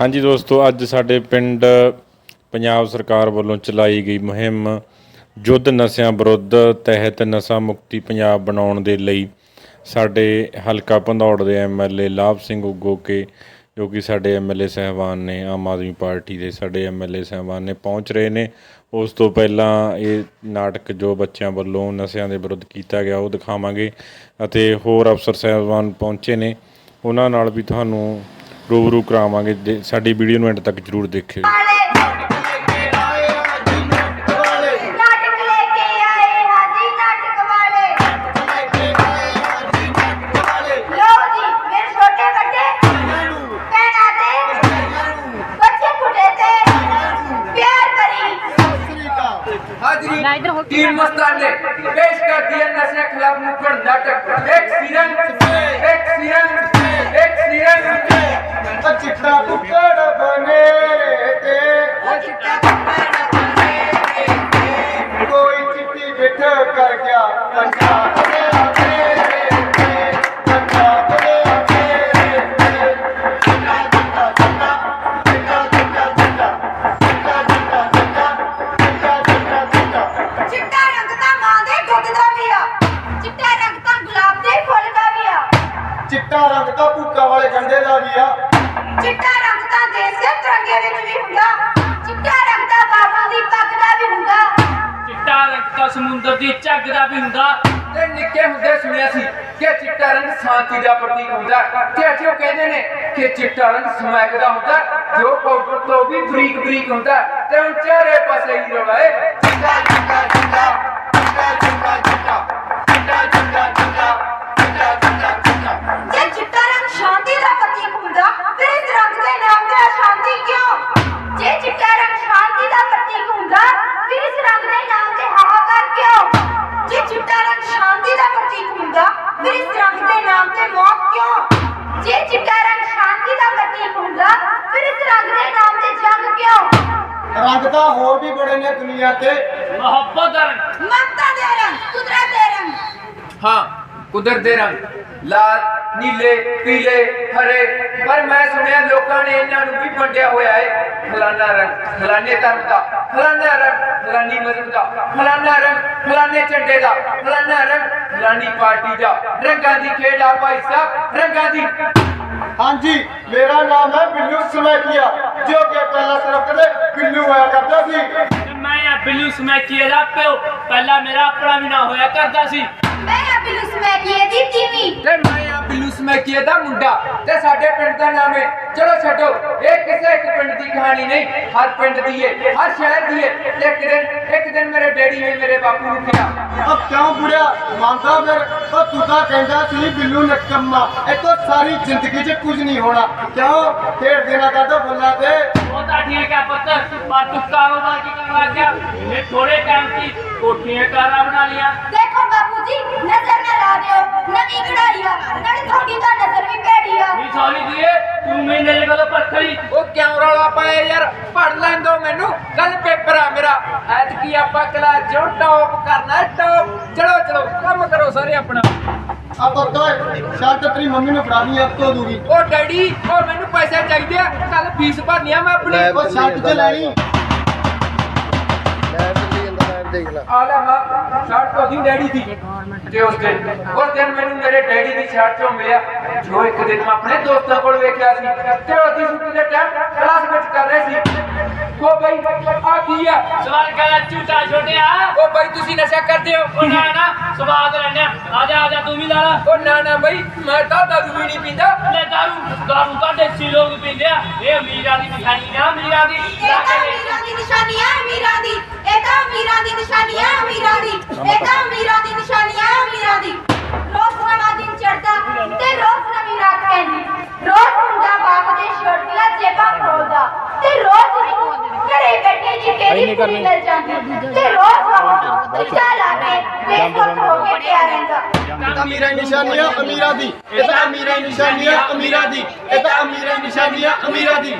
ਹਾਂਜੀ ਦੋਸਤੋ, ਅੱਜ ਸਾਡੇ ਪਿੰਡ ਪੰਜਾਬ ਸਰਕਾਰ ਵੱਲੋਂ ਚਲਾਈ ਗਈ ਮੁਹਿੰਮ ਯੁੱਧ ਨਸ਼ਿਆਂ ਵਿਰੁੱਧ ਤਹਿਤ ਨਸ਼ਾ ਮੁਕਤੀ ਪੰਜਾਬ ਬਣਾਉਣ ਦੇ ਲਈ ਸਾਡੇ ਹਲਕਾ ਭੰਦੌੜ ਦੇ ਐਮਐਲਏ ਲਾਭ ਸਿੰਘ ਉਗੋਕੇ, ਜੋ ਕਿ ਸਾਡੇ ਐਮਐਲਏ ਸਹਿਬਾਨ ਨੇ, ਆਮ ਆਦਮੀ ਪਾਰਟੀ ਦੇ ਸਾਡੇ ਐਮਐਲਏ ਸਹਿਬਾਨ ਨੇ ਪਹੁੰਚ ਰਹੇ ਨੇ। ਉਸ ਤੋਂ ਪਹਿਲਾਂ ਇਹ ਨਾਟਕ ਜੋ ਬੱਚਿਆਂ ਵੱਲੋਂ ਨਸ਼ਿਆਂ ਦੇ ਵਿਰੁੱਧ ਕੀਤਾ ਗਿਆ, ਉਹ ਦਿਖਾਵਾਂਗੇ ਅਤੇ ਹੋਰ ਅਫਸਰ ਸਹਿਬਾਨ ਪਹੁੰਚੇ ਨੇ। ਉਹਨਾਂ ਨਾਲ ਵੀ ਤੁਹਾਨੂੰ ਰੂਬਰੂ ਕਰਾਵਾਂਗੇ ਜੇ ਸਾਡੀ ਵੀਡੀਓ ਨੂੰ ਐਂਡ ਤੱਕ ਜਰੂਰ ਦੇਖਿਓ। ਨਿੱਕੇ ਹੁੰਦੇ ਸੁਣਿਆ ਸੀ ਕਿ ਚਿੱਟਾ ਰੰਗ ਸ਼ਾਂਤੀ ਦਾ ਪ੍ਰਤੀਕ ਹੁੰਦਾ ਤੇ ਅੱਜ ਉਹ ਕਹਿੰਦੇ ਨੇ ਕਿ ਚਿੱਟਾ ਰੰਗ ਸਮੈਕ ਦਾ ਹੁੰਦਾ ਜੋ ਪਾਊਡਰ ਤੋਂ ਵੀ ਬਰੀਕ ਬਰੀਕ ਹੁੰਦਾ ਤੇ ਹੁਣ ਚਾਰੇ ਪਾਸੇ ਹੀ ਰਵਾਏ। ਕੁਦਰਤ ਦੇ ਰੰਗ ਲਾਲ, ਨੀਲੇ, ਪੀਲੇ, ਹਰੇ। ਪਰ ਮੈਂ ਸੁਣਿਆ ਲੋਕਾਂ ਨੇ ਇਹਨਾਂ ਨੂੰ ਵੀ ਵੰਡਿਆ ਹੋਇਆ ਹੈ ਫਲਾਨਾ ਰੰਗ, ਫਲਾਨੇ ਧਰਮ ਦਾ, ਫਲਾਨਾ ਰੰਗ, ਫਲਾਨੀ ਮਜ਼ਹਬ ਦਾ, ਫਲਾਨਾ ਰੰਗ, ਫਲਾਨੇ ਝੰਡੇ ਦਾ, ਫਲਾਨਾ ਰੰਗ, ਫਲਾਨੀ ਪਾਰਟੀ ਦਾ। ਰੰਗਾਂ ਦੀ ਖੇਡ ਆ ਭਾਈ ਸਾਹਿਬ, ਰੰਗਾਂ ਦੀ। ਹਾਂਜੀ, ਮੇਰਾ ਨਾਮ ਹੈ ਬਿੱਲੂ ਸਮੈਕੀਆ ਜੋ ਕਿ ਪਹਿਲਾਂ ਸਿਰਫ ਕਦੇ ਬਿੱਲੂ ਹੋਇਆ ਕਰਦਾ ਸੀ। ਮੈਂ ਆ ਬਿੱਲੂ ਸਮੈਕੀਏ ਦਾ ਪਿਓ। ਪਹਿਲਾਂ ਮੇਰਾ ਆਪਣਾ ਵੀ ਨਾ ਹੋਇਆ ਕਰਦਾ ਸੀ। ਮੈਂ ਆ ਬਿਲੂ ਸਮੈਕੀਏ ਦੀ ਤੀਵੀਂ ਤੇ ਮੈਂ ਆ ਬਿੱਲੂ ਸਮੈਕੀਏ ਦਾ ਮੁੰਡਾ। ਤੇ ਸਾਡੇ ਪਿੰਡ ਦਾ ਨਾਮ ਹੈ ਚਲੋ ਛੱਡੋ। ਇਹ ਕਿਸੇ ਇੱਕ ਪਿੰਡ ਦੀ ਕਹਾਣੀ ਨਹੀਂ। ਹਰ ਪਿੰਡ ਦੀ ਹੈ ਹਰ ਸ਼ਹਿਰ ਦੀ ਹੈ ਤੇ ਇੱਕ ਦਿਨ ਇੱਕ ਦਿਨ ਮੇਰੇ ਡੈਡੀ ਨੇ ਮੇਰੇ ਬਾਪੂ ਨੂੰ ਕਿਹਾ ਉਹ ਕਿਉਂ ਬੁੜਿਆ? ਮੰਨਦਾ ਫਿਰ? ਉਹ ਤੂੰ ਤਾਂ ਕਹਿੰਦਾ ਸੀ ਬਿੱਲੂ ਨਕੰਮਾ ਇਹ ਤਾਂ ਸਾਰੀ ਜ਼ਿੰਦਗੀ 'ਚ ਕੁਝ ਨਹੀਂ ਹੋਣਾ। ਕਿਉਂ? ਖੇਡ ਦੇਣਾ ਕਰਦਾ ਬੁੱਲਾ ਤੇ। ਉਹ ਤਾਂ ਠੀਕ ਹੈ ਪੁੱਤ। ਪਰ ਤੂੰ ਕਾਰੋਬਾਰ ਕੀ ਕਰਨ ਲੱਗ ਗਿਆ ਇਹ ਥੋੜੇ ਟਾਈਮ ਹੀ ਕੋਠੀਆਂ ਕਾਰਾਂ ਬਣਾ ਲੀਆਂ ਦੇਖੋ ਬਾਪੂ ਜੀ ਨਜ਼ਰ ਨਾ ਲਾ ਦਿਓ। ਨਵੀਂ ਕਢਾਈ ਆ ਨਾਲੇ ਤੁਹਾਡੀ ਤਾਂ ਨਜ਼ਰ ਵੀ ਭੈੜੀ ਆ। ਵੀ ਸੌਰੀ ਦੀਏ ਤੂੰ ਮੈਨੇ ਦੇ ਕੋਲ ਪੱਥਰੀ। ਉਹ ਕਿਉਂ ਰੌਲਾ ਪਾਇਆ ਯਾਰ? ਪੜ ਲੈਣ ਦੋ ਮੈਨੂੰ। ਕੱਲ ਪੇਪਰ ਆ ਮੇਰਾ। ਐਤਕੀ ਆਪਾਂ ਕਲਾਸ ਚੋਂ ਟੌਪ ਕਰਨਾ ਟੌਪ ਚਲੋ ਚਲੋ ਕੰਮ ਕਰੋ ਸਾਰੇ ਆਪਣਾ। ਆ ਪਰਦਾ ਸ਼ਰਟ ਤੇਰੀ ਮੰਮੀ ਨੂੰ ਫੜਾਣੀ ਆ ਤੋਂ ਦੂਰੀ ਉਹ ਡੈਡੀ ਉਹ ਮੈਨੂੰ ਪੈਸੇ ਚਾਹੀਦੇ ਆ ਕੱਲ ਫੀਸ ਭਰਨੀ ਆ ਮੈਂ ਆਪਣੀ। ਉਹ ਸ਼ਰਟ ਤੇ ਲੈਣੀ। ਆ ਲੈ ਮਾਂ ਸ਼ਰਟ ਤੋਂ ਦੀ ਡੈਡੀ ਦੀ। ਤੇ ਉਸ ਦਿਨ ਉਸ ਦਿਨ ਮੈਨੂੰ ਮੇਰੇ ਡੈਡੀ ਦੀ ਸ਼ਰਟ ਚੋਂ ਮਿਲਿਆ ਜੋ ਇੱਕ ਦਿਨ ਮੈਂ ਆਪਣੇ ਦੋਸਤਾਂ ਕੋਲ ਵੇਖਿਆ ਸੀ ਤੇ ਉਹਦੀ ਛੁੱਟੀ ਦੇ ਟਾਈਮ ਕਲਾਸ ਵਿੱਚ ਕਰ ਰਹੇ ਸੀ। ਉਹ ਬਈ ਆ ਕੀ ਆ? ਸਵਾਲ ਕਰਾ ਝੂਟਾ ਛੋਟਿਆ। ਉਹ ਬਈ ਤੁਸੀਂ ਨਸ਼ਾ ਕਰਦੇ ਹੋ? ਉਹ ਨਾ ਨਾ ਸਵਾਦ ਲੈਣੇ ਆ। ਜਾ ਆ ਜਾ ਤੂੰ ਵੀ ਲਾ ਲਾ। ਉਹ ਨਾ ਨਾ ਬਈ ਮੈਂ ਤਾਂ ਦਾਰੂ ਵੀ ਨਹੀਂ ਪੀਂਦਾ। ਲੈ ਦਾਰੂ ਦਾਰੂ ਤਾਂ ਦੇਸੀ ਲੋਕ ਪੀਂਦੇ ਆ। ਇਹ ਅਮੀਰਾਂ ਦੀ ਨਿਸ਼ਾਨੀ ਆ ਅਮੀਰਾਂ ਦੀ। ਇਹ ਤਾਂ ਅਮੀਰਾਂ ਦੀ ਨਿਸ਼ਾਨੀ ਆ ਅਮੀਰਾਂ ਦੀ। ਇਹ ਤਾਂ ਅਮੀਰਾਂ ਦੀ ਨਿਸ਼ਾਨੀ ਆ ਅਮੀਰਾਂ ਦੀ ਇਹ ਤਾਂ ਅਮੀਰਾਂ ਦੀ ਨਿਸ਼ਾਨੀ ਆ ਅਮੀਰਾਂ ਦੀ ਰੋਜ਼ ਨਵਾਂ ਦਿਨ ਚੜਦਾ ਤੇ ਰੋਜ਼ ਨਵੀਂ ਰਾਤ ਪੈਂਦੀ ਰੋਜ਼ ਮੁੰਡਾ ਬਾਪ ਦੇ ਸ਼ਰਟ ਦੀਆਂ ਜੇਬਾਂ ਫਰੋਲਦਾ ਤੇ ਰੋਜ਼ ਉਹਨੂੰ ਘਰੇ ਬੈਠੇ ਦੀ ਜਾਂਦੀ ਤੇ ਰੋਜ਼ ਟੀਕਾ ਲਾ ਕੇ ਬੇਸੁੱਧ ਹੋ ਕੇ ਪਿਆ ਰਹਿੰਦਾ ਇਹ ਤਾਂ ਅਮੀਰਾਂ ਦੀ ਨਿਸ਼ਾਨੀ ਆ ਅਮੀਰਾਂ ਦੀ। ਇਹ ਤਾਂ ਅਮੀਰਾਂ ਦੀ ਨਿਸ਼ਾਨੀ ਆ ਅਮੀਰਾਂ ਦੀ। ਇਹ ਤਾਂ ਅਮੀਰਾਂ ਦੀ ਨਿਸ਼ਾਨੀ ਆ ਅਮੀਰਾਂ ਦੀ।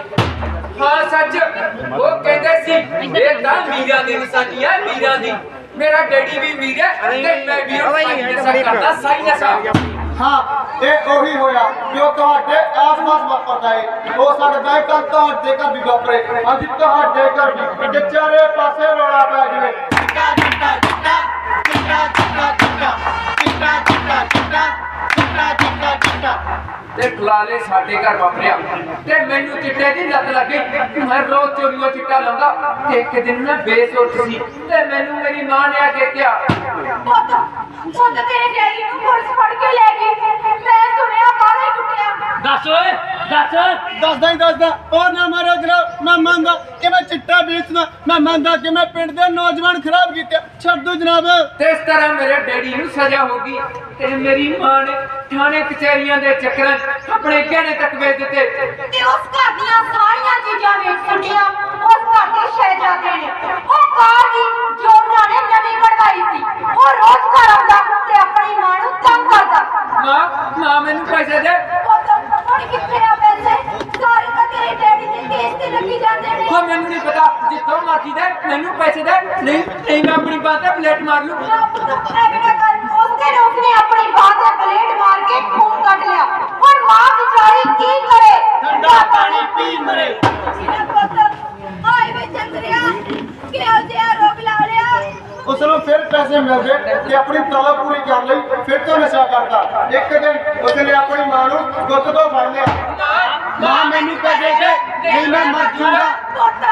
ਹਾਂ ਸੱਚ। ਉਹ ਕਹਿੰਦੇ ਸੀ ਇਹ ਤਾਂ ਮੀਰਾਂ ਦੀ ਨਿਸ਼ਾਨੀ ਆ ਮੀਰਾਂ ਦੀ। ਮੇਰਾ ਡੈਡੀ ਵੀ ਹੈ ਤੇ ਮੈਂ ਵੀ ਉਹ ਸਾਈ ਕਰਦਾ ਸਾਈ ਨਸ਼ਾ ਹਾਂ। ਇਹ ਉਹੀ ਹੋਇਆ ਜੋ ਤੁਹਾਡੇ ਆਸ-ਪਾਸ ਵਾਪਰਦਾ ਹੈ ਹੋ ਸਕਦਾ ਹੈ ਕੱਲ ਤੁਹਾਡੇ ਘਰ ਵੀ ਵਾਪਰੇ ਅੱਜ ਤੁਹਾਡੇ ਘਰ ਵੀ ਕਿ ਚਾਰੇ ਪਾਸੇ ਰੌਲਾ ਪੈ ਜਾਵੇ ਚਿੱਟਾ ਚਿੱਟਾ ਚਿੱਟਾ ਚਿੱਟਾ ਚਿੱਟਾ ਚਿੱਟਾ ਚਿੱਟਾ ਚਿੱਟਾ ਚਿੱਟਾ ਚਿੱਟਾ ਚਿੱਟਾ ਚਿੱਟਾ ਤੇ ਖਲਾਲੇ ਸਾਡੇ ਘਰ ਵਾਪਰਿਆ। ਤੇ ਮੈਨੂੰ ਚਿੱਟੇ ਦੀ ਲੱਤ ਲੱਗੀ। ਮੈਂ ਰੋਜ਼ ਚੋਰੀਓ ਚਿੱਟਾ ਲਾਉਂਦਾ। ਤੇ ਇੱਕ ਦਿਨ ਮੈਂ ਬੇਸੁੱਧ ਸੀ। ਤੇ ਮੈਨੂੰ ਮੇਰੀ ਮਾਂ ਨੇ ਆ ਕੇ ਕਿਹਾ, ਪੁੱਤ ਪੁੱਤ ਤੇਰੇ ਡੈਡੀ ਨੂੰ ਪੁਲਿਸ ਫੜ ਕੇ ਲੈ ਗਈ। ਮੈਂ ਸੁਣਿਆ ਬਾਹਰ ਦੱਸ ਓਏ ਦੱਸ। ਦੱਸਦਾ ਹੀ ਦੱਸਦਾ। ਔਰ ਨਾ ਮਾਰੋ ਜਨਾਬ ਮੈਂ ਮੰਨਦਾ ਕਿ ਮੈਂ ਚਿੱਟਾ ਵੇਚਦਾ ਮੈਂ ਮੰਨਦਾ ਕਿ ਮੈਂ ਪਿੰਡ ਦੇ ਨੌਜਵਾਨ ਖਰਾਬ ਕੀਤੇ। ਛੱਡ ਦੋ ਜਨਾਬ। ਤੇ ਇਸ ਤਰ੍ਹਾਂ ਮੇਰੇ ਡੈਡੀ ਨੂੰ ਸਜ਼ਾ ਹੋ ਗਈ ਤੇ ਮੇਰੀ ਮਾਂ ਨੇ ਥਾਣੇ ਕਚਹਿਰੀਆਂ ਦੇ ਚੱਕਰਾਂ 'ਚ ਆਪਣੇ ਗਹਿਣੇ ਤੱਕ ਵੇਚ ਦਿੱਤੇ। ਤੇ ਉਸ ਘਰ ਦੀਆਂ ਸਾਰੀਆਂ ਚੀਜ਼ਾਂ ਵੇਚ ਸੁੱਟੀਆਂ ਉਸ ਘਰ ਦੇ ਸ਼ਹਿਜ਼ਾਦੇ ਨੇ। ਉਹ ਕਾਰ ਦੀ ਜੋ ਉਹਨਾਂ ਨੇ ਨਵੀਂ ਕਢਵਾਈ ਸੀ ਉਹ ਰੋਜ਼ ਘਰ ਆਉਂਦਾ ਤੇ ਆਪਣੀ ਮਾਂ ਨੂੰ ਤੰਗ ਕਰਦਾ। ਮਾਂ ਮਾਂ ਮੈਨੂੰ ਪੈਸੇ ਦੇ। ਪੁੱਤ ਹੁਣ ਕਿੱਥੇ ਆ ਪੈਸੇ? ਸਾਰੇ ਤਾਂ ਤੇਰੇ ਡੈਡੀ ਦੇ ਕੇਸ ਤੇ ਲੱਗੀ ਜਾਂਦੇ ਨੇ। ਉਹ ਮੈਨੂੰ ਨਹੀਂ ਪਤਾ। ਜਿੱਥੋਂ ਮਰਜ਼ੀ ਦੇ ਮੈਨੂੰ ਪੈਸੇ ਦੇ। ਨਹੀਂ ਨਹੀਂ ਮੈਂ ਆਪਣੀ ਬਾਤ ਤੇ ਪਲੇਟ ਮਾਰ ਲੂੰ ਨਾ ਪੁੱਤ ਐਵੇਂ ਨਾ ਕਰ। ਉਸਨੇ ਨੇ ਉਸਨੇ ਆਪਣੀ ਬਾਹ ਤੇ ਬਲੇਡ ਮਾਰ ਕੇ ਖੂਨ ਕੱਢ ਲਿਆ। ਹੁਣ ਮਾਂ ਵਿਚਾਰੀ ਕੀ ਕਰੇ? ਠੰਡਾ ਪਾਣੀ ਪੀ ਮਰੇ। ਸਿਰਾ ਪੁੱਤ। ਹਾਏ ਵੇ ਚੰਦਰਿਆ ਕਿਹੋ ਜਿਹਾ ਰੋਗ ਲਾ ਲਿਆ। ਉਸ ਨੂੰ ਫਿਰ ਪੈਸੇ ਮਿਲਦੇ ਤੇ ਆਪਣੀ ਤਲਬ ਪੂਰੀ ਕਰ ਲਈ ਫਿਰ ਤੋਂ ਨਸ਼ਾ ਕਰਦਾ? ਇੱਕ ਦਿਨ ਉਸਨੇ ਆਪਣੀ ਮਾਂ ਨੂੰ ਗੁੱਤ ਤੋਂ ਫੜ ਲਿਆ। ਮਾਂ ਮੈਨੂੰ ਪੈਸੇ ਦੇ ਨਹੀਂ ਮੈਂ ਮਰ ਜਾਊਂਗਾ। ਪੁੱਤ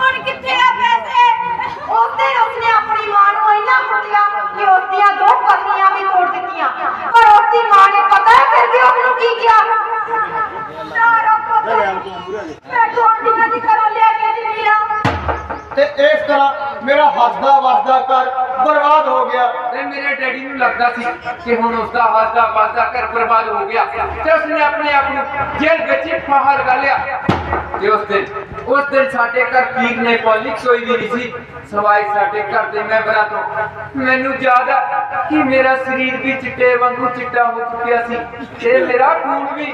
ਹੁਣ ਕਿੱਥੇ ਆ ਪੈਸੇ? ਉਹਦੇ ਉਸਨੇ ਆਪਣੀ ਮਾਂ ਨੂੰ ਇੰਨਾ ਕੁੱਟਿਆ ਕਿ ਉਸਦੀਆਂ ਦੋ ਪਤਨੀਆਂ ਵੀ ਤੋੜ ਦਿੱਤੀਆਂ। ਪਰ ਉਸਦੀ ਮਾਂ ਨੇ ਪਤਾ ਹੈ ਫਿਰ ਵੀ ਉਹਨੂੰ ਕੀ ਕਿਹਾ? ਨਾ ਰੋ ਪੁੱਤ ਮੈਂ ਤੁਹਾਡੀਆਂ ਦੀ ਘਰੋਂ ਲਿਆ ਤੇ ਇਸ ਤਰ੍ਹਾਂ ਮੇਰਾ ਹੱਸਦਾ ਵਸਦਾ ਘਰ ਬਰਬਾਦ ਹੋ ਗਿਆ। ਤੇ ਮੇਰੇ ਡੈਡੀ ਨੂੰ ਲੱਗਦਾ ਸੀ ਕਿ ਹੁਣ ਉਸ ਦਾ ਹੱਸਦਾ ਵਸਦਾ ਘਰ ਬਰਬਾਦ ਹੋ ਗਿਆ। ਤੇ ਉਸਨੇ ਆਪਣੇ ਆਪ ਨੂੰ ਜੇਲ੍ਹ ਵਿੱਚ ਫਾਹਾ ਲਗਾ ਲਿਆ ਤੇ ਉਸ ਦਿਨ ਉਸ ਦਿਨ ਸਾਡੇ ਘਰ ਪੀਰ ਨੇ ਪੌਲੀ ਕੋਈ ਵੀ ਨਹੀਂ ਸੀ। ਸਵਾਈ ਸਾਡੇ ਘਰ ਦੇ ਮੈਂਬਰਾਂ ਤੋਂ ਮੈਨੂੰ ਯਾਦ ਆ ਕਿ ਮੇਰਾ ਸਰੀਰ ਵੀ ਚਿੱਟੇ ਵਾਂਗੂ ਚਿੱਟਾ ਹੋ ਚੁੱਕਿਆ ਸੀ। ਤੇ ਮੇਰਾ ਖੂਨ ਵੀ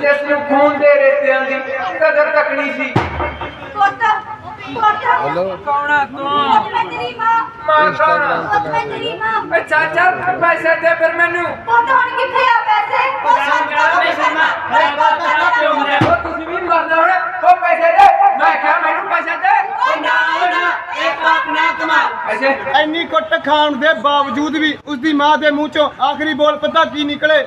ਜਿਸ ਨੂੰ ਖੂਨ ਦੇ ਰੇਤਿਆਂ ਦੀ ਕਦਰ ਤੱਕ ਨਹੀਂ ਸੀ। ਪੁੱਤ हेलो कौना तू मैं तेरी मां मां कौना मैं तेरी मां ਓ ਚਾਚਾ ਪੈਸੇ ਦੇ ਫਿਰ ਮੈਨੂੰ। ਪੁੱਤ ਹੁਣ ਕਿੱਥੇ ਆ ਪੈਸੇ? ਓ ਤੁਸੀਂ ਵੀ ਮਰਦੇ ਹੋਣੇ। ਓ ਪੈਸੇ ਦੇ। ਮੈਂ ਕਿਹਾ ਮੈਨੂੰ ਪੈਸੇ ਦੇ। ਪੈਸੇ। ਇੰਨੀ ਕੁੱਟ ਖਾਣ ਦੇ ਬਾਵਜੂਦ ਵੀ ਉਸਦੀ ਮਾਂ ਦੇ ਮੂੰਹ ਚੋਂ ਆਖਰੀ ਬੋਲ ਪਤਾ ਕੀ ਨਿਕਲੇ?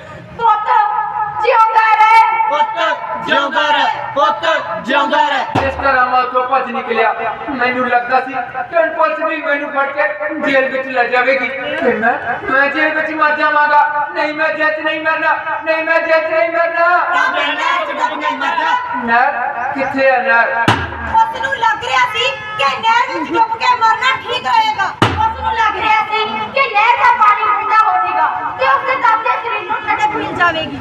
ਜਿਉਂਦਾ ਰਹਿ ਪੁੱਤ ਜਿਉਂਦਾ ਰਹਿ। ਇਸ ਤਰ੍ਹਾਂ ਮੈਂ ਉੱਥੋਂ ਭੱਜ ਨਿਕਲਿਆ ਮੈਨੂੰ ਲੱਗਦਾ ਸੀ ਕਿ ਪੁਲਿਸ ਵੀ ਮੈਨੂੰ ਫੜ ਕੇ ਜੇਲ੍ਹ ਵਿੱਚ ਲੈ ਜਾਵੇਗੀ। ਤੇ ਮੈਂ ਮੈਂ ਜੇਲ੍ਹ ਵਿੱਚ ਮਰ ਜਾਵਾਂਗਾ। ਨਹੀਂ ਮੈਂ ਜੇਲ੍ਹ 'ਚ ਨਹੀਂ ਮਰਨਾ ਨਹੀਂ ਮੈਂ ਜੇਲ੍ਹ 'ਚ ਨਹੀਂ ਮਰਨਾ। ਨਰ ਕਿੱਥੇ ਹੈ ਨਰ ਉਸ ਨੂੰ ਲੱਗ ਰਿਹਾ ਸੀ ਕਿ ਨਹਿਰ ਵਿੱਚ ਡੁੱਬ ਕੇ ਮਰਨਾ ਠੀਕ ਰਹੇਗਾ ਉਸ ਨੂੰ ਲੱਗ ਰਿਹਾ ਸੀ ਕਿ ਨਹਿਰ ਦਾ ਪਾਣੀ ਠੰਡਾ ਹੋਵੇਗਾ ਤੇ ਉਸ ਦੇ ਤਾਜ਼ੇ ਸਰੀਰ ਨੂੰ ਠੰਡਕ ਮਿਲ ਜਾਵੇਗੀ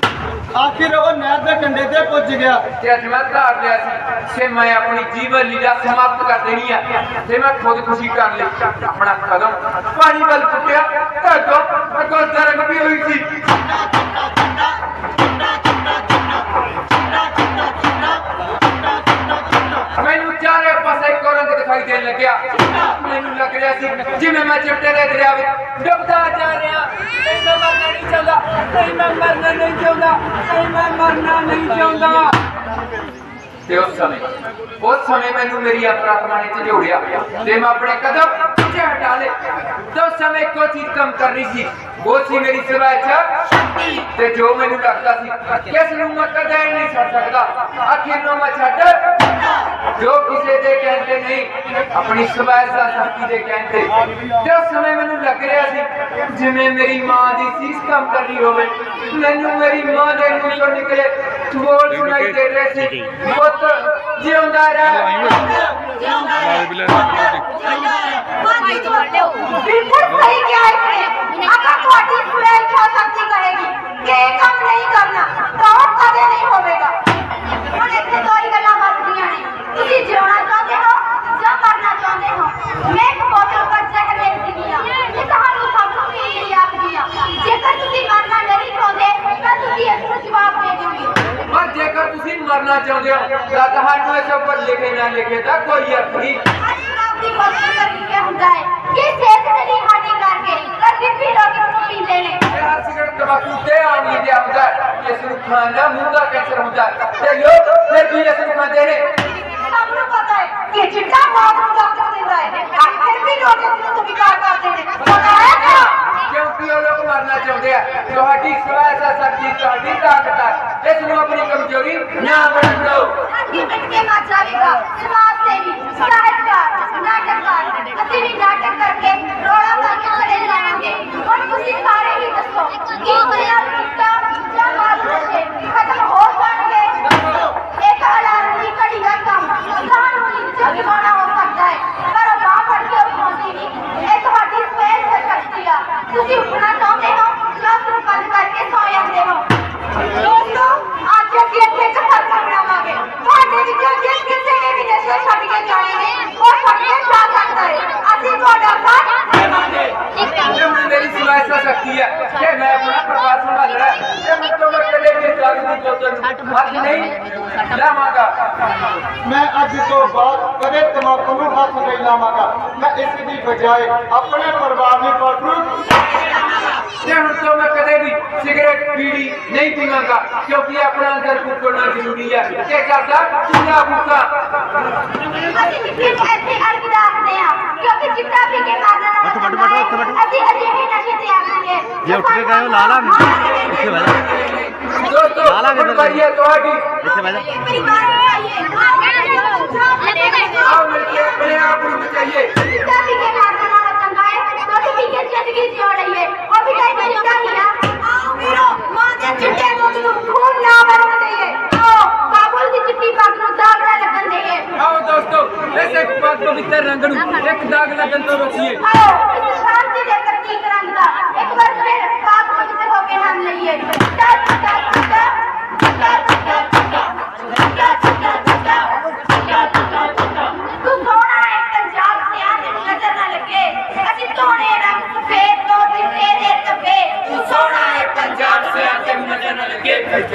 ਆਖਿਰ ਉਹ ਨਹਿਰ ਦੇ ਕੰਢੇ ਤੇ ਪੁੱਜ ਗਿਆ ਤੇ ਮੈਂ ਧਾਰ ਲਿਆ ਸੀ। ਕਿ ਮੈਂ ਆਪਣੀ ਜੀਵਨ ਲੀਲਾ ਸਮਾਪਤ ਕਰ ਦੇਣੀ ਆ। ਤੇ ਮੈਂ ਖੁਦ ਕਰ ਲਈ। ਆਪਣਾ ਕਦਮ ਪਾਣੀ ਵੱਲ ਪੁੱਟਿਆ ਤਾਂ ਅੱਗੋਂ ਅੱਗੋਂ ਦਰਗ ਵੀ ਹੋਈ ਸੀ। ਮੈਨੂੰ ਚਾਰੇ ਪਾਸੇ ਕੋਰੰਦ ਦਿਖਾਈ ਦੇਣ ਲੱਗਿਆ। ਮੈਨੂੰ ਲੱਗ ਰਿਹਾ ਸੀ, ਜਿਵੇਂ ਮੈਂ ਚਿੱਟੇ ਦੇ ਦਰਿਆ ਵਿੱਚ ਡੁੱਬਦਾ ਜਾ ਰਿਹਾ। ਨਹੀਂ ਮੈਂ ਮਰਨਾ ਨਹੀਂ ਚਾਹੁੰਦਾ। ਨਹੀਂ ਮੈਂ ਮਰਨਾ ਨਹੀਂ ਚਾਹੁੰਦਾ। ਨਹੀਂ ਮੈਂ ਮਰਨਾ ਨਹੀਂ ਚਾਹੁੰਦਾ। ਤੇ ਉਸ ਸਮੇਂ ਉਸ ਸਮੇਂ ਮੈਨੂੰ ਮੇਰੀ ਆਪਰਾਤਮਾ ਨੇ ਝਿਜੋੜਿਆ ਤੇ ਮੈਂ ਆਪਣੇ ਕਦਮ ਪਿੱਛੇ ਹਟਾ ਲਏ। ਤੇ ਉਸ ਸਮੇਂ ਕੋਈ ਚੀਜ਼ ਕੰਮ ਕਰਨੀ ਸੀ। ਉਹ ਸੀ ਮੇਰੀ ਸਿਵਾ ਇੱਛਾ ਤੇ ਜੋ ਮੈਨੂੰ ਲੱਗਦਾ ਸੀ, ਕਿਸ ਨੂੰ ਮੈਂ ਕਦੇ ਨਹੀਂ ਛੱਡ ਸਕਦਾ। ਆਖਿਰ ਨੂੰ ਮੈਂ ਛੱਡ ਜੋ ਕਿਸੇ ਦੇ ਕਹਿੰਦੇ ਨਹੀਂ ਆਪਣੀ ਸਵੈਸਾ ਸ਼ਕਤੀ ਦੇ ਕਹਿੰਦੇ। ਤੇ ਉਸ ਸਮੇਂ ਮੈਨੂੰ ਲੱਗ ਰਿਹਾ ਸੀ ਜਿਵੇਂ ਮੇਰੀ ਮਾਂ ਦੀ ਸੀਸ ਕੰਮ ਕਰ ਰਹੀ ਹੋਵੇ ਮੈਨੂੰ ਮੇਰੀ ਮਾਂ ਦੇ ਮੂੰਹ ਚੋਂ ਨਿਕਲੇ ਬੋਲ ਸੁਣਾਈ ਦੇ ਰਹੇ ਸੀ। ਪੁੱਤ ਜਿਉਂਦਾ ਰਹਿ। ਬਿਲਕੁਲ ਸਹੀ ਕਿਹਾ ਇਸਨੇ ਅਗਰ ਤੁਹਾਡੀ ਇੱਛਾ ਸ਼ਕਤੀ ਕਰੇਗੀ ਕਿ ਕੰਮ جاؤں جاؤں لاتا ہاں نوے سے اوپر لے کے نہ لے کے تھا کوئی اپنی آج راپ دی بہت سے کر کے ہم جائے یہ سیت سے نہیں ہاتھیں کر کے کر کے پھر لوگ ہم کو پین لے لیں یہ ہر سگرٹ کا مقصود دے آن لی دیا ہم جائے یہ سر اٹھانا مردہ کیسر ہم جائے تیلیو پھر بھی یہ سر اٹھان دے رہے یہ چھٹا بہت مردہ کر دے رہے ہیں پھر بھی لوگ ہم کو بکار کر دے رہے ہیں بکار کر ਕਿਉਂਕਿ ਉਹ ਲੋਕ ਮਰਨਾ ਚਾਹੁੰਦੇ ਆ। ਤੁਹਾਡੀ ਸਵਾਸ ਆ ਸਕਦੀ ਤੁਹਾਡੀ ਤਾਕਤ ਆ। ਇਸ ਨੂੰ ਆਪਣੀ ਕਮਜ਼ੋਰੀ ਨਾ ਬਣਨ ਦਿਓ। ਅੱਗੇ ਕੱਟ ਕੇ ਮਰ ਜਾਵੇਗਾ ਸਮਾਜ ਸੇਵੀ ਸਾਹਿਤਕਾਰ ਨਾਟਕਕਾਰ, ਅਸੀਂ ਵੀ ਨਾਟਕ ਕਰਕੇ ਰੋਲਾ ਪਾ ਕੇ ਖੜੇ ਜਾਵਾਂਗੇ। ਹੁਣ ਤੁਸੀਂ ਸਾਰੇ ਹੀ ਦੱਸੋ, ਕਿ ਦੁਨੀਆ ਚਿੱਟਾ ਜਾਂ ਮਾਰੂ ਨਸ਼ੇ ਖਤਮ ਹੋ ਜਾਣਗੇ ਇੱਕ ਅਲਾਰਮ ਦੀ ਘੜੀ ਦਾ ਕੰਮ ਸਾਨੂੰ ਇੰਜ ਜਮਾਨਾ ਹੋ ਸਕਦਾ ਹੈ ਪਰ ਉਹ ਬਾਹ ਫੜ ਕੇ ਉਠਾਉਂਦੀ ਨਹੀਂ ਇਹ ਤੁਹਾਡੀ ਸਵੇਰ ਸ਼ਕਤੀ ਆ ਤੁਸੀਂ ਉੱਠਣਾ ਚਾਹੁੰਦੇ ਹੋ ਜਾਂ ਸਿਰ ਬੰਦ ਕਰਕੇ ਸੌ ਜਾਂਦੇ ਹੋ ਦੋਸਤੋ ਅੱਜ ਅਸੀਂ ਇੱਥੇ ਇੱਕ ਫ਼ਰਕ ਬਣਾਵਾਂਗੇ ਤੁਹਾਡੇ ਵਿੱਚੋਂ ਜਿਸ ਕਿਸੇ ਨੇ ਵੀ ਨਸ਼ੇ ਛੱਡ ਕੇ ਜਾਣੇ ਨੇ ਉਹ ਛੱਡ ਕੇ ਜਾ ਸਕਦਾ ਹੈ ਅਸੀਂ ਤੁਹਾਡਾ ਸਾਥ ਦੇਵਾਂਗੇ ਇਹ ਹੁਣ ਮੇਰੀ ਸਕਦੀ ਹੈ? ਕਿ ਮੈਂ ਆਪਣਾ ਪ੍ਰਵਾਸ ਸੰਭਾਲਣਾ ਹੈ। ਇਹ ਮੁੱਤੋਂ ਮੈਂ ਕਦੇ ਵੀ ਇਸ ਗੱਲ ਦੀ ਬੋਤਲ ਨੂੰ ਹੱਥ ਨਹੀਂ ਲਾਵਾਂਗਾ। ਮੈਂ ਅੱਜ ਤੋਂ ਬਾਅਦ ਕਦੇ ਤਮਾਕੂ ਨੂੰ ਹੱਥ ਨਹੀਂ ਲਾਵਾਂਗਾ। ਮੈਂ ਇਸ ਦੀ ਬਜਾਏ ਆਪਣੇ ਪਰਿਵਾਰ ਦੀ ਫੋਟੋ ਤੇ ਹੁਣ ਤੋਂ ਮੈਂ سگریٹ بیڑی نہیں پیواں گا کیونکہ اپنا اندر پھکنا ضروری ہے تے کردا چنگا پھکا ایتھے الگ رکھدے ہاں کیونکہ چٹا پی کے مادنا اسی اسی ہی نشے تے یہ اٹھ گئے ہو لالا دوستو آؤ اپنے آپ کو کے ਕੇ ਜ਼ਿੰਦਗੀ ਜਿਉ ਲਈਏ ਉਹ ਵੀ ਇੱਕ ਚਿੱਟਾ ਹੀ ਆ ਆਓ ਵੀਰੋ ਮਾਂ ਦੇ ਚਿੱਟੇ ਦੁੱਧ ਨੂੰ ਖੂਨ ਨਾ ਵਰਨਾ ਚਾਹੀਏ ਆਓ ਕਾਬੁਲ ਦੀ ਚਿੱਟੀ ਪੱਗ ਨੂੰ ਦਾਗ ਨਾ ਲੱਗਣ ਦੇਈਏ। ਆਓ ਦੋਸਤੋ ਇਸ ਇੱਕ ਪੱਗ ਪਵਿੱਤਰ ਰੰਗ ਨੂੰ ਇੱਕ ਦਾਗ ਲੱਗਣ ਤੋਂ ਬਚੀਏ ਆਓ ਇਸ ਸ਼ਾਂਤੀ ਦੇ ਪ੍ਰਤੀਕ ਰੰਗ ਦਾ ਇੱਕ ਵਾਰ ਫਿਰ ਪਾਕ ਪਵਿੱਤਰ ਹੋ ਕੇ ਨਾਮ ਲਈਏ।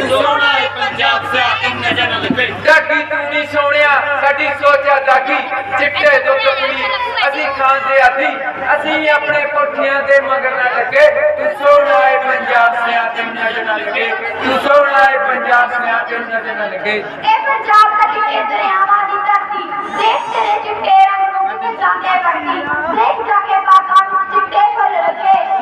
ਸੋਹਣਾ ਹੈ ਪੰਜਾਬ ਸਿਆਂ ਨਜ਼ਰ ਨਾ ਲੱਗੇ ਦਾਗੀ ਤੂੰ ਨਹੀਂ ਸੋਹਣਿਆ, ਸਾਡੀ ਸੋਚ ਦਾਗੀ ਚਿੱਟੇ ਦੁੱਧ ਕੁੜੀ, ਅਸੀਂ ਖਾਂਦੇ ਆਦੀ। ਅਸੀਂ ਆਪਣੇ ਪੁਰਖਿਆਂ ਦੇ ਮਗਰ ਨਾ ਲੱਗੇ। ਤੂੰ ਸੋਹਣਾ ਹੈ ਪੰਜਾਬ ਸਿਆਂ ਨਜ਼ਰ ਨਾ ਲੱਗੇ। ਤੂੰ ਸੋਹਣਾ ਹੈ ਪੰਜਾਬ ਸਿਆਂ ਨਜ਼ਰ ਨਾ ਲੱਗੇ। ਇਹ ਪੰਜਾਬ ਦਾ ਚਿੱਟੇ ਦਰਿਆਵਾਂ ਦੀ ਧਰਤੀ। ਦੇਖ ਤੇਰੇ ਚਿੱਟੇ ਰੰਗ ਨੂੰ ਜਾਂਦੇ ਵਰਗੀ ਦੇਖ ਜਾ ਕੇ ਬਾਗਾਂ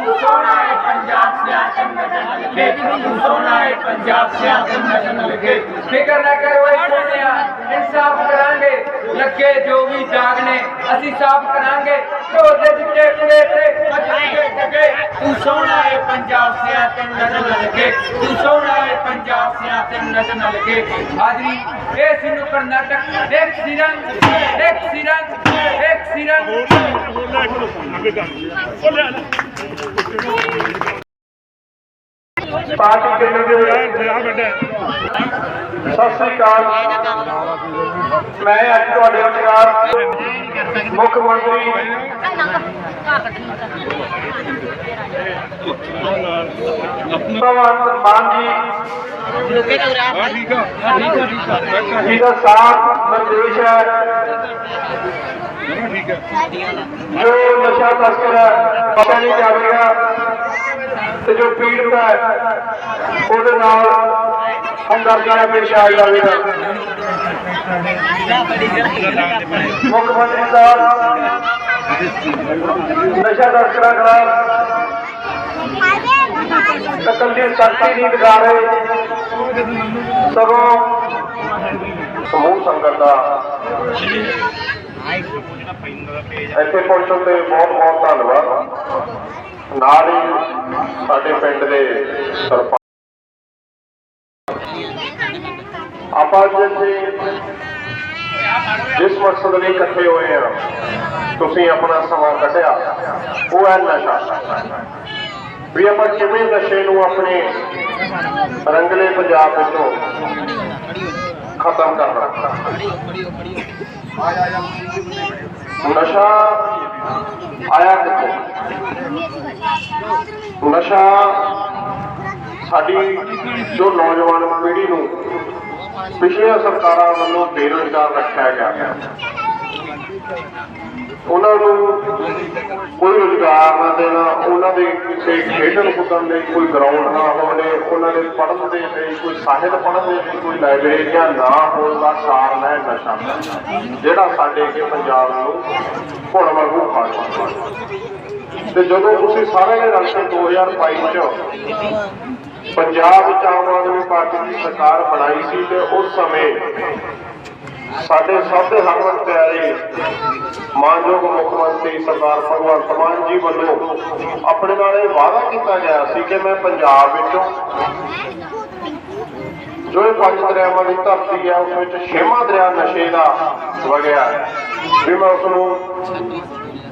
ਸੋਹਣਾ ਪੰਜਾਬ ਸਿਆਸਤ ਨਜ਼ਰ ਲਗੇ ਤੂੰ ਸੋਹਣਾ ਹੈ ਪੰਜਾਬ ਸਿਆਸਤ ਨਜ਼ਰ ਲਗੇ ਫਿਕਰ ਨਾ ਕਰੋ ਓਏ ਸੋਹਣਿਆ ਇਨਸਾਫ ਕਰਾਂਗੇ ਲੱਗੇ ਜੋ ਵੀ ਦਾਗ ਨੇ ਅਸੀਂ ਸਾਫ਼ ਕਰਾਂਗੇ ਢੋਦੇ ਦਿੱਤੇ ਕੁੜੇ ਤੇ ਅਜਾਂਗੇ ਜਗੇ ਤੂੰ ਸੋਹਣਾ ਹੈ ਪੰਜਾਬ ਸਿਆਸਤ ਨਜ਼ਰ ਲਗੇ ਤੂੰ ਸੋਹਣਾ ਹੈ ਪੰਜਾਬ ਸਿਆਸਤ ਨਜ਼ਰ ਲਗੇ ਹਾਜ਼ਰੀ ਇਹ ਸਿਨੂ ਕਰਨਾਟਕ ਦੇਖ ਸਿਰੰਗ ਦੇਖ ਸਿਰੰਗ ਦੇਖ ਸਿਰੰਗ ਹੋਰ ਹੋਰ ਲੈ ਕੇ ਲੋ ਅੱਗੇ ਕਰ ਉਹ ਲੈ ਲੈ ਪਾਰਟੀ ਕਿੰਨੇ ਦੇ ਸਤਿ ਸ੍ਰੀ ਅਕਾਲ ਮੈਂ ਅੱਜ ਤੁਹਾਡੇ ਵਿਚਾਰ ਮੁੱਖ ਮੰਤਰੀ ਭਗਵੰਤ ਮਾਨ ਜੀ ਜੀ ਦਾ ਸਾਥ ਨਿਰਦੇਸ਼ ਹੈ ਜੋ ਨਸ਼ਾ ਤਸਕਰ ਹੈ, ਪਤਾ ਨਹੀਂ ਜਾਵੇਗਾ ਤੇ ਜੋ ਪੀੜਤ ਹੈ, ਉਹਦੇ ਨਾਲ ਹਮਦਰਦਾਂ ਪੇਸ਼ ਆ ਜਾਵੇਗਾ ਮੁੱਖ ਮੰਤਰੀ ਸਾਹਿਬ, ਨਸ਼ਾ ਤਸਕਰਾਂ ਖਿਲਾਫ ਕਤਲ ਦੀ ਸਖਤੀ ਨਹੀਂ ਦਿਖਾ ਰਹੇ। ਸਗੋਂ ਸਮੂਹ ਸੰਗਤ ਦਾ ਇੱਥੇ ਪਹੁੰਚਣ ਤੇ ਬਹੁਤ ਬਹੁਤ ਧੰਨਵਾਦ। ਨਾਲ ਹੀ ਸਾਡੇ ਪਿੰਡ ਦੇ ਸਰਪੰਚ। ਆਪਾਂ ਅੱਜ ਜਿਸ ਮਕਸਦ ਲਈ ਇਕੱਠੇ ਹੋਏ ਆ ਤੁਸੀਂ ਆਪਣਾ ਸਮਾਂ ਕੱਢਿਆ, ਉਹ ਹੈ ਨਸ਼ਾ। ਵੀ ਆਪਾਂ ਕਿਵੇਂ ਨਸ਼ੇ ਨੂੰ ਆਪਣੇ ਰੰਗਲੇ ਪੰਜਾਬ ਵਿੱਚੋਂ ਖਤਮ ਕਰਨਾ ਨਸ਼ਾ ਆਇਆ ਕਿੱਥੋਂ? ਨਸ਼ਾ ਸਾਡੀ ਜੋ ਨੌਜਵਾਨ ਪੀੜ੍ਹੀ ਨੂੰ ਪਿਛਲੀਆਂ ਸਰਕਾਰਾਂ ਵੱਲੋਂ ਬੇਰੁਜ਼ਗਾਰ ਰੱਖਿਆ ਗਿਆ ਹੈ। ਉਹਨਾਂ ਨੂੰ ਕੋਈ ਰੁਜ਼ਗਾਰ ਨਾ ਦੇਣਾ, ਉਹਨਾਂ ਦੇ ਕਿਸੇ ਖੇਡਣ ਕੁੱਦਣ ਲਈ ਕੋਈ ਗਰਾਊਂਡ ਨਾ ਹੋਵੇ, ਉਹਨਾਂ ਦੇ ਪੜ੍ਹਨ ਦੇ ਲਈ ਕੋਈ ਸਾਹਿਤ ਪੜ੍ਹਨ ਦੇ ਲਈ ਕੋਈ ਲਾਇਬ੍ਰੇਰੀਆਂ ਨਾ ਹੋਣ ਦਾ ਕਾਰਨ ਹੈ ਨਸ਼ਾ। ਜਿਹੜਾ ਸਾਡੇ ਕੇ ਪੰਜਾਬ ਨੂੰ ਘੁਣ ਵਾਂਗੂ ਖਾ ਜਾਂਦਾ ਤੇ ਜਦੋਂ ਤੁਸੀਂ ਸਾਰੇ ਨੇ ਰਲ ਕੇ 2022 ਚ ਪੰਜਾਬ ਵਿੱਚ ਆਮ ਆਦਮੀ ਪਾਰਟੀ ਦੀ ਸਰਕਾਰ ਬਣਾਈ ਸੀ ਤੇ ਉਸ ਸਮੇਂ ਸਾਡੇ ਸਭ ਦੇ ਹਰਮਨ ਪਿਆਰੇ ਮਾਨਯੋਗ ਮੁੱਖ ਮੰਤਰੀ ਸਰਦਾਰ ਭਗਵੰਤ ਮਾਨ ਜੀ ਵੱਲੋਂ ਆਪਣੇ ਨਾਲ ਇਹ ਵਾਅਦਾ ਕੀਤਾ ਗਿਆ ਸੀ ਕਿ ਮੈਂ ਪੰਜਾਬ ਵਿੱਚੋਂ ਜੋ ਇਹ ਪੰਜ ਦਰਿਆਵਾਂ ਦੀ ਧਰਤੀ ਹੈ, ਉਸ ਵਿੱਚ ਛੇਵਾਂ ਦਰਿਆ ਨਸ਼ੇ ਦਾ ਵਗਿਆ ਵੀ ਮੈਂ ਉਸ ਨੂੰ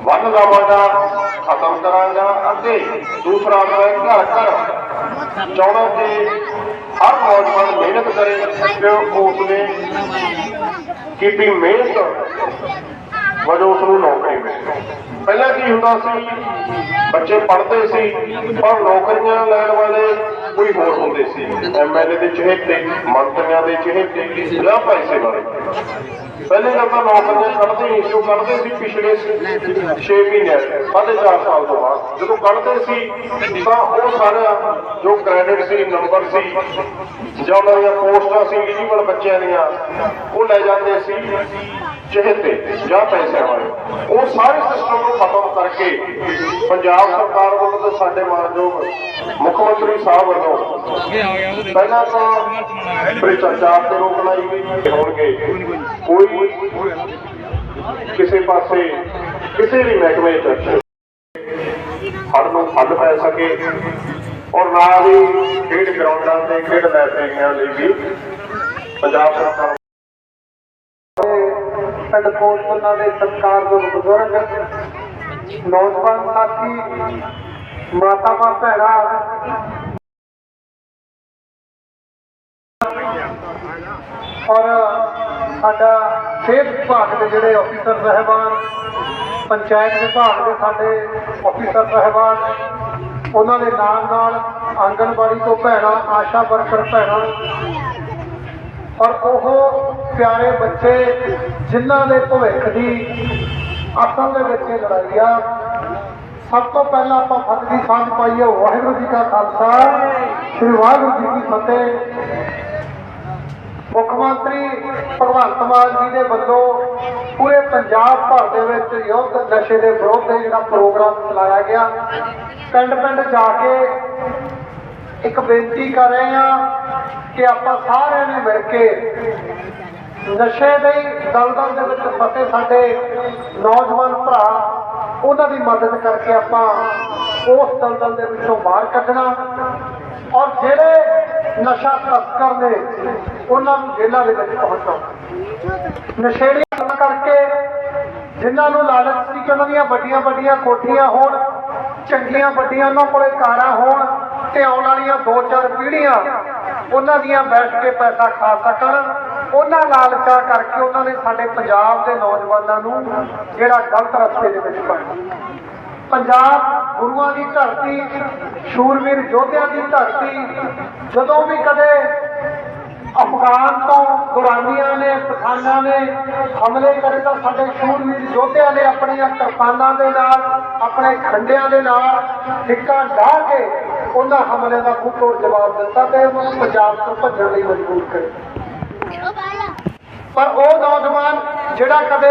ਵੰਨ ਦੇਵਾਂਗਾ, ਖਤਮ ਕਰਾਂਗਾ ਅਤੇ ਦੂਸਰਾ ਮੈਂ ਘਰ ਘਰ ਚਾਹੁੰਦਾ ਕਿ ਹਰ ਨੌਜਵਾਨ ਮਿਹਨਤ ਕਰੇ ਤੇ ਉਸਨੇ ਕੀਤੀ ਮਿਹਨਤ ਵਜੋਂ ਉਸ ਨੂੰ ਨੌਕਰੀ ਮਿਲੇ। ਪਹਿਲਾਂ ਕੀ ਹੁੰਦਾ ਸੀ? ਬੱਚੇ ਪੜ੍ਹਦੇ ਸੀ, ਪਰ ਨੌਕਰੀਆਂ ਲੈਣ ਵਾਲੇ ਕੋਈ ਹੋਰ ਹੁੰਦੇ ਸੀ। ਐਮਐਲਏ ਦੇ ਚਹੇਤੇ ਮੰਤਰੀਆਂ ਦੇ ਚਹੇਤੇ ਜਾਂ ਪੈਸੇ ਵਾਲੇ। ਪਹਿਲੇ ਜਦ ਤਾਂ ਨੌਕਰੀਆਂ ਕੱਢਦੇ ਨਹੀਂ ਸੀ ਉਹ ਕੱਢਦੇ ਸੀ ਪਿਛਲੇ 6 ਮਹੀਨੇ ਸਾਢੇ ਚਾਰ ਸਾਲ ਤੋਂ ਬਾਅਦ। ਜਦੋਂ ਕੱਢਦੇ ਸੀ ਤਾਂ ਉਹ ਸਾਰਾ ਜੋ ਕ੍ਰੈਡਿਟ ਸੀ ਨੰਬਰ ਸੀ ਜਾਂ ਉਹਨਾਂ ਦੀਆਂ ਪੋਸਟਾਂ ਸੀ ਐਲੀਜੀਬਲ ਬੱਚਿਆਂ ਦੀਆਂ ਉਹ ਲੈ ਜਾਂਦੇ ਸੀ ਚਹੇਤੇ ਜਾਂ ਪੈਸਿਆਂ ਵਾਲੇ। ਉਹ ਸਾਰੇ ਸਿਸਟਮ ਨੂੰ ਖਤਮ ਕਰਕੇ ਪੰਜਾਬ ਸਰਕਾਰ ਵੱਲੋਂ ਤੇ ਸਾਡੇ ਮਾਨਯੋਗ ਮੁੱਖ ਮੰਤਰੀ ਸਾਹਿਬ ਵੱਲੋਂ ਪਹਿਲਾਂ ਤਾਂ ਭ੍ਰਿਸ਼ਟਾਚਾਰ ਤੇ ਰੋਕ ਲਾਈ ਗਈ ਹੋਣਗੇ। ਕੋਈ ਕਿਸੇ ਪਾਸੇ ਕਿਸੇ ਵੀ ਮਹਿਕਮੇ ਚ ਹੱਲ ਨੂੰ ਹੱਲ ਪੈ ਸਕੇ ਔਰ ਨਾਲ ਹੀ ਖੇਡ ਗਰਾਊਂਡਾਂ ਤੇ ਖੇਡ ਲਾਇਬ੍ਰੇਰੀਆਂ ਲਈ ਵੀ ਪੰਜਾਬ ਸਰਕਾਰ ਪਿੰਡ ਕੋਟਪੁਰਾ ਦੇ ਸਤਕਾਰ ਦੇ ਬਜ਼ੁਰਗ, ਨੌਜਵਾਨ ਸਾਥੀ ਮਾਤਾਵਾਂ ਭੈਣਾਂ। ਔਰ ਸਾਡਾ ਸਿਹਤ ਵਿਭਾਗ ਦੇ ਜਿਹੜੇ ਅਫੀਸਰ ਸਾਹਿਬਾਨ, ਪੰਚਾਇਤ ਵਿਭਾਗ ਦੇ ਸਾਡੇ ਅਫੀਸਰ ਸਾਹਿਬਾਨ, ਉਹਨਾਂ ਦੇ ਨਾਲ ਨਾਲ ਆਂਗਣਵਾੜੀ ਤੋਂ ਭੈਣਾਂ, ਆਸ਼ਾ ਵਰਕਰ ਭੈਣਾਂ ਔਰ ਉਹ ਪਿਆਰੇ ਬੱਚੇ ਜਿਨ੍ਹਾਂ ਦੇ ਭਵਿੱਖ ਦੀ ਅਸਲ ਦੇ ਵਿੱਚ ਇਹ ਲੜਾਈ ਆ। ਸਭ ਤੋਂ ਪਹਿਲਾਂ ਆਪਾਂ ਫਤਿਹ ਦੀ ਸਾਂਝ ਪਾਈਏ। ਵਾਹਿਗੁਰੂ ਜੀ ਕਾ ਖਾਲਸਾ, ਸ੍ਰੀ ਵਾਹਿਗੁਰੂ ਜੀ ਕੀ ਫਤਿਹ। ਮੁੱਖ ਮੰਤਰੀ ਭਗਵੰਤ ਮਾਨ ਜੀ ਦੇ ਵੱਲੋਂ ਪੂਰੇ ਪੰਜਾਬ ਭਰ ਦੇ ਵਿੱਚ ਯੁੱਧ ਨਸ਼ੇ ਦੇ ਵਿਰੁੱਧ ਦੇ ਜਿਹੜਾ ਪ੍ਰੋਗਰਾਮ ਚਲਾਇਆ ਗਿਆ। ਪਿੰਡ ਪਿੰਡ ਜਾ ਕੇ ਇੱਕ ਬੇਨਤੀ ਕਰ ਰਹੇ ਹਾਂ ਕਿ ਆਪਾਂ ਸਾਰਿਆਂ ਨੇ ਮਿਲ ਕੇ ਨਸ਼ੇ ਦੇ ਦਲਦਲ ਦੇ ਵਿੱਚ ਫਸੇ ਸਾਡੇ ਨੌਜਵਾਨ ਭਰਾ, ਉਹਨਾਂ ਦੀ ਮਦਦ ਕਰਕੇ ਆਪਾਂ ਉਸ ਦਲਦਲ ਦੇ ਵਿੱਚੋਂ ਬਾਹਰ ਕੱਢਣਾ। ਔਰ ਜਿਹੜੇ ਨਸ਼ਾ ਤਸਕਰ ਨੇ ਉਹਨਾਂ ਨੂੰ ਜੇਲ੍ਹਾਂ ਦੇ ਵਿੱਚ ਪਹੁੰਚਾਉਣਾ ਨਸ਼ੇੜੀਆਂ ਕਰਕੇ ਜਿਨ੍ਹਾਂ ਨੂੰ ਲਾਲਚ ਸੀ ਕਿ ਉਹਨਾਂ ਦੀਆਂ ਵੱਡੀਆਂ ਵੱਡੀਆਂ ਕੋਠੀਆਂ ਹੋਣ, ਚੰਗੀਆਂ ਵੱਡੀਆਂ ਉਹਨਾਂ ਕੋਲੇ ਕਾਰਾਂ ਹੋਣ ਤੇ ਆਉਣ ਵਾਲੀਆਂ ਦੋ ਚਾਰ ਪੀੜ੍ਹੀਆਂ ਉਹਨਾਂ ਦੀਆਂ ਬੈਠ ਕੇ ਪੈਸਾ ਖਾ ਸਕਣ, ਉਹਨਾਂ ਲਾਲਚਾਂ ਕਰਕੇ ਉਹਨਾਂ ਨੇ ਸਾਡੇ ਪੰਜਾਬ ਦੇ ਨੌਜਵਾਨਾਂ ਨੂੰ ਜਿਹੜਾ ਗਲਤ ਰਸਤੇ ਦੇ ਵਿੱਚ ਪਾਇਆ। ਪੰਜਾਬ ਗੁਰੂਆਂ ਦੀ ਧਰਤੀ, ਸ਼ੂਰਵੀਰ ਯੋਧਿਆਂ ਦੀ ਧਰਤੀ, ਜਦੋਂ ਵੀ ਕਦੇ ਅਫਗਾਨ ਤੋਂ ਗੁਰਾਨੀਆਂ ਨੇ ਪਠਾਨਾਂ ਨੇ ਹਮਲੇ ਕਰੇ ਤਾਂ ਸਾਡੇ ਸ਼ੂਰਵੀਰ ਯੋਧਿਆਂ ਨੇ ਆਪਣੀਆਂ ਕਿਰਪਾਨਾਂ ਦੇ ਨਾਲ, ਆਪਣੇ ਖੰਡਿਆਂ ਦੇ ਨਾਲ ਠਿੱਕਾ ਢਾ ਕੇ ਉਹਨਾਂ ਹਮਲੇ ਦਾ ਖੂਬਤੋੜ ਜਵਾਬ ਦਿੱਤਾ ਤੇ ਉਹਨਾਂ ਨੂੰ ਪੰਜਾਬ ਤੋਂ ਭੱਜਣ ਲਈ ਮਜਬੂਰ ਕਰਿਆ। ਪਰ ਉਹ ਨੌਜਵਾਨ ਜਿਹੜਾ ਕਦੇ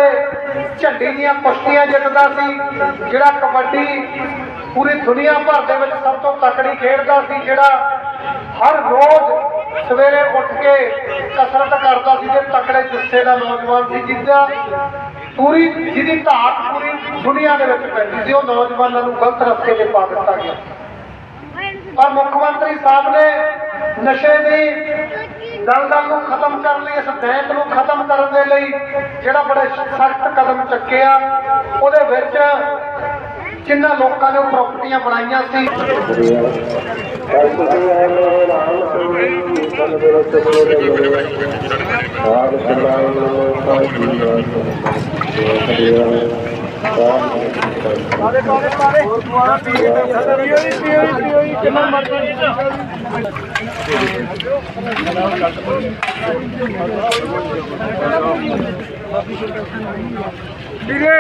ਝੰਡੀ ਦੀਆਂ ਕੁਸ਼ਤੀਆਂ ਜਿੱਤਦਾ ਸੀ, ਜਿਹੜਾ ਕਬੱਡੀ ਪੂਰੀ ਦੁਨੀਆ ਭਰ ਦੇ ਵਿੱਚ ਸਭ ਤੋਂ ਤਕੜੀ ਖੇਡਦਾ ਸੀ, ਜਿਹੜਾ ਹਰ ਰੋਜ਼ ਸਵੇਰੇ ਉੱਠ ਕੇ ਕਸਰਤ ਕਰਦਾ ਸੀ, ਤੇ ਤਕੜੇ ਜੁੱਸੇ ਦਾ ਨੌਜਵਾਨ ਸੀ ਜਿਹਦਾ ਪੂਰੀ ਜਿਹਦੀ ਧਾਕ ਪੂਰੀ ਦੁਨੀਆ ਦੇ ਵਿੱਚ ਪੈਂਦੀ ਸੀ, ਉਹ ਨੌਜਵਾਨਾਂ ਨੂੰ ਗਲਤ ਰਸਤੇ ਤੇ ਪਾ ਦਿੱਤਾ ਗਿਆ। ਪਰ ਮੁੱਖ ਮੰਤਰੀ ਸਾਹਿਬ ਨੇ ਨਸ਼ੇ ਦੀ ਦਲਦਲ ਨੂੰ ਖਤਮ ਕਰਨ ਲਈ, ਇਸ ਦੈਂਤ ਨੂੰ ਖਤਮ ਕਰਨ ਦੇ ਲਈ ਜਿਹੜਾ ਬੜੇ ਸਖਤ ਕਦਮ ਚੱਕਿਆ ਉਹਦੇ ਵਿੱਚ ਜਿਨ੍ਹਾਂ ਲੋਕਾਂ ਨੇ ਪ੍ਰਾਪਰਟੀਆਂ ਬਣਾਈਆਂ ਸੀ। ਪਾਰੇ ਪਾਰੇ ਪਾਰੇ ਹੋਰ ਦੁਆਰਾ ਪੀ ਕੇ ਖਤਰ ਹੋਈ ਪੀ ਹੋਈ ਪੀ ਹੋਈ ਕਿੰਨਾ ਮਰਦਾ ਜੀ ਵੀਰੇ